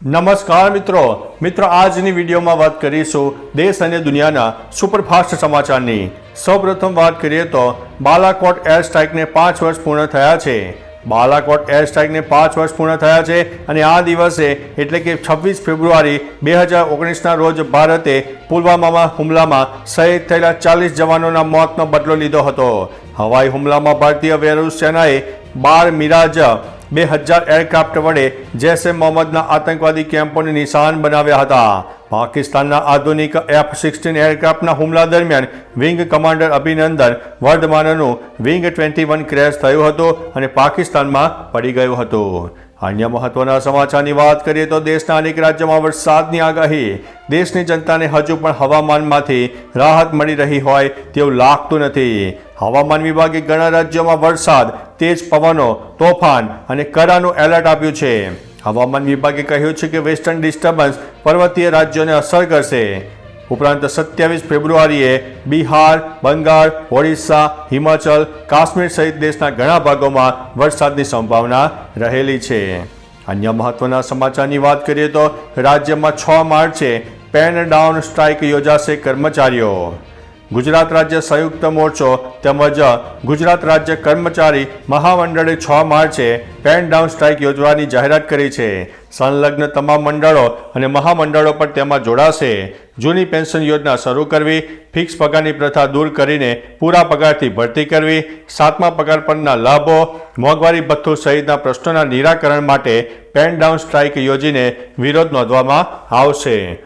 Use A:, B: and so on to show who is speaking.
A: નમસ્કાર મિત્રો. મિત્રો, આજની વિડીયોમાં વાત કરીશું દેશ અને દુનિયાના સુપરફાસ્ટ સમાચારની. સૌપ્રથમ વાત કરીએ તો બાલાકોટ એર સ્ટ્રાઇકને પાંચ વર્ષ પૂર્ણ થયા છે. બાલાકોટ એર સ્ટ્રાઇકને પાંચ વર્ષ પૂર્ણ થયા છે અને આ દિવસે એટલે કે છવ્વીસ ફેબ્રુઆરી બે હજાર ઓગણીસના રોજ ભારતે પુલવામામાં હુમલામાં શહીદ થયેલા ચાલીસ જવાનોના મોતનો બદલો લીધો હતો. હવાઈ હુમલામાં ભારતીય વાયુસેનાએ બાર મિરાજ બે હજાર એરક્રાફ્ટ વડે જૈશ એ મોહમ્મદના આતંકવાદી કેમ્પોને નિશાન બનાવ્યા હતા. પાકિસ્તાનના આધુનિક એફ સિક્સટીન એરક્રાફ્ટના હુમલા દરમિયાન વિંગ કમાન્ડર અભિનંદન વર્ધમાનનું વિંગ ટ્વેન્ટી વન ક્રેશ થયું હતું અને પાકિસ્તાનમાં પડી ગયું હતું. અન્ય મહત્વના સમાચારની વાત કરીએ તો દેશના અનેક રાજ્યોમાં વરસાદની આગાહી. દેશની જનતાને હજુ પણ હવામાનમાંથી રાહત મળી રહી હોય તેવું લાગતું નથી. હવામાન વિભાગે ઘણા રાજ્યોમાં વરસાદ તેજ પવનો, તોફાન અને કરાનું એલર્ટ આપ્યું છે. હવામાન વિભાગે કહ્યું છે કે વેસ્ટર્ન ડિસ્ટર્બન્સ પર્વતીય રાજ્યોને અસર કરશે. ઉપરાંત સત્યાવીસ ફેબ્રુઆરીએ બિહાર, બંગાળ, ઓડિશા, હિમાચલ, કાશ્મીર સહિત દેશના ઘણા ભાગોમાં વરસાદની સંભાવના રહેલી છે. અન્ય મહત્વના સમાચારની વાત કરીએ તો રાજ્યમાં છ માર્ચે પેન ડાઉન સ્ટ્રાઇક યોજાશે કર્મચારીઓ. ગુજરાત રાજ્ય સંયુક્ત મોરચો તેમજ ગુજરાત રાજ્ય કર્મચારી મહામંડળે છ માર્ચે પેન ડાઉન સ્ટ્રાઇક યોજવાની જાહેરાત કરી છે. સંલગ્ન તમામ મંડળો અને મહામંડળો પણ તેમાં જોડાશે. જૂની પેન્શન યોજના શરૂ કરવી, ફિક્સ પગારની પ્રથા દૂર કરીને પૂરા પગારથી ભરતી કરવી, સાતમા પગાર પરના લાભો, મોંઘવારી ભથ્થું સહિતના પ્રશ્નોના નિરાકરણ માટે પેન ડાઉન સ્ટ્રાઇક યોજીને વિરોધ નોંધવામાં આવશે.